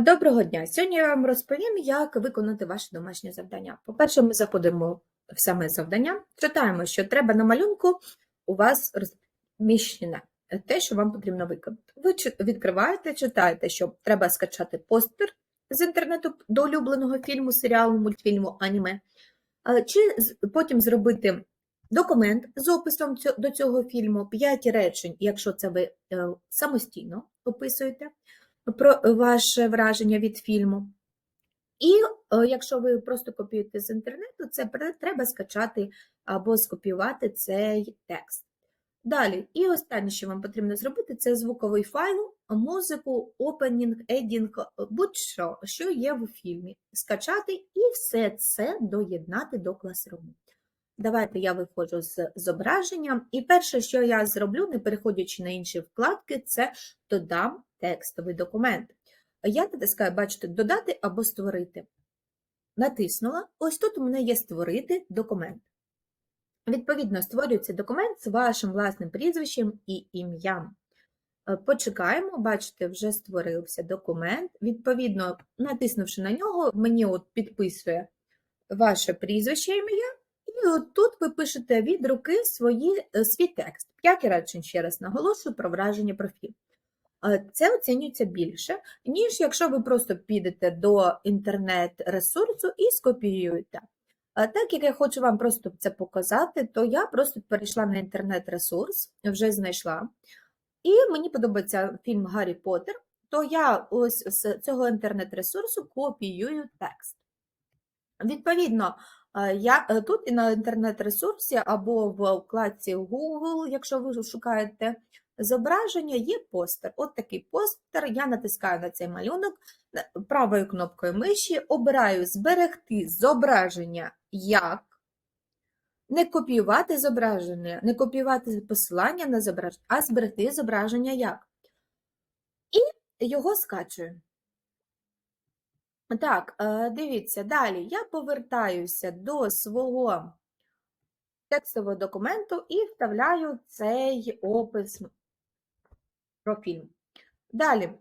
Доброго дня! Сьогодні я вам розповім, як виконати ваше домашнє завдання. По-перше, ми заходимо в саме завдання, читаємо, що треба на малюнку у вас розміщене те, що вам потрібно виконати. Ви відкриваєте, читаєте, що треба скачати постер з інтернету до улюбленого фільму, серіалу, мультфільму, аніме, чи потім зробити документ з описом до цього фільму, 5 речень, якщо це ви е, самостійно описуєте про ваше враження від фільму. І е, якщо ви просто копіюєте з інтернету, це треба скачати або скопіювати цей текст. Далі, і останнє, що вам потрібно зробити, це звуковий файл, музику, опенінг, едінг, будь-що, що є в фільмі. Скачати і все це доєднати до класруму. Давайте я виходжу з зображенням. І перше, що я зроблю, не переходячи на інші вкладки, це додам текстовий документ. Я натискаю, бачите, додати або створити. Натиснула. Ось тут у мене є створити документ. Відповідно, створюється документ з вашим власним прізвищем і ім'ям. Е, Почекаємо, бачите, вже створився документ. Відповідно, натиснувши на нього, мені от підписує ваше прізвище ім'я, і от тут ви пишете від руки свої, е, свій текст. П'ять речень, ще раз наголошую, про враження про фільм. Е, Це оцінюється більше, ніж якщо ви просто підете до інтернет-ресурсу і скопіюєте. Так як я хочу вам просто це показати, то я просто перейшла на інтернет-ресурс, вже знайшла. І мені подобається фільм Гаррі Поттер, то я ось з цього інтернет-ресурсу копіюю текст. Відповідно, е, я е, тут і на інтернет-ресурсі або в вкладці Google, якщо ви шукаєте зображення, є постер. От такий постер. Я натискаю на цей малюнок правою кнопкою миші, обираю зберегти зображення як. Не копіювати зображення, не копіювати посилання на зображення, а зберегти зображення як. І його скачую. Так, е, дивіться, далі я повертаюся до свого текстового документу і вставляю цей опис про фільм. Далі,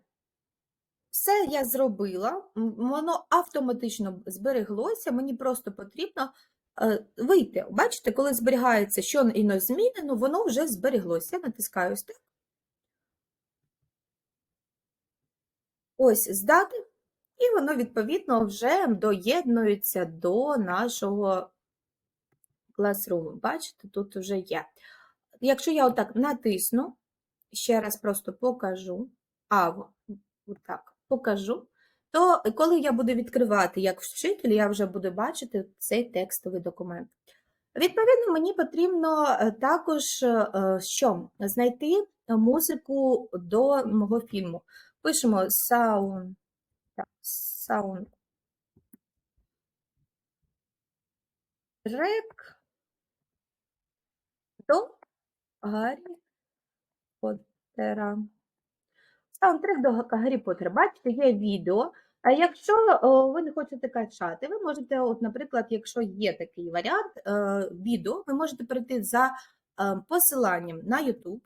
все я зробила, воно автоматично збереглося, мені просто потрібно е, вийти. Бачите, коли зберігається що іно змінено, воно вже збереглося. Я натискаю ось так. Ось здати, і воно, відповідно, вже доєднується до нашого класруму. Бачите, тут вже є. Якщо я отак натисну, ще раз просто покажу, а, отак, покажу, то коли я буду відкривати як вчитель, я вже буду бачити цей текстовий документ. Відповідно, мені потрібно е, також е, що? Знайти музику до мого фільму. Пишемо sound, так, sound track до Гаррі Поттера. Саундтрек до Га- Гаррі Поттера. Бачите, є відео. А якщо ви не хочете качати, ви можете, от, наприклад, якщо є такий варіант е, відео, ви можете перейти за е, посиланням на YouTube.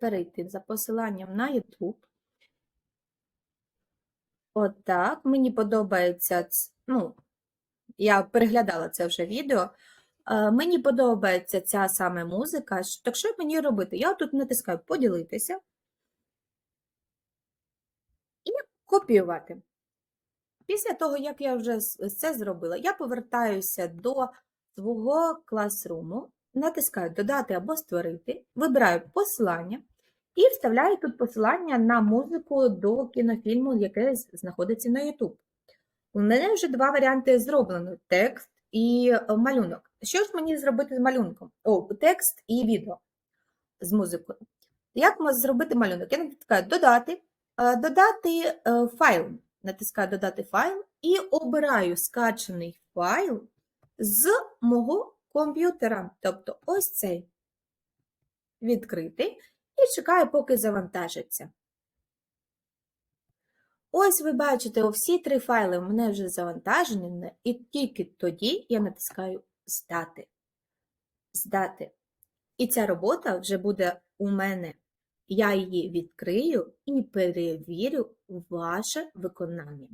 Перейти за посиланням на YouTube. От так. Мені подобається, ну, я переглядала це вже відео. Е, Мені подобається ця саме музика. Так що мені робити? Я тут натискаю поділитися і копіювати. Після того, як я вже це зробила, я повертаюся до свого класруму, натискаю додати або створити, вибираю посилання і вставляю тут посилання на музику до кінофільму, яке знаходиться на YouTube. У мене вже два варіанти зроблено: текст і е, малюнок. Що ж мені зробити з малюнком? О, текст і відео з музикою. Як зробити малюнок? Я натискаю додати, е, додати е, файл. Натискаю додати файл і обираю скачаний файл з мого комп'ютера. Тобто ось цей відкритий, і чекаю, поки завантажиться. Ось ви бачите, всі три файли у мене вже завантажені, і тільки тоді я натискаю Здати. Здати. І ця робота вже буде у мене я її відкрию і перевірю ваше виконання.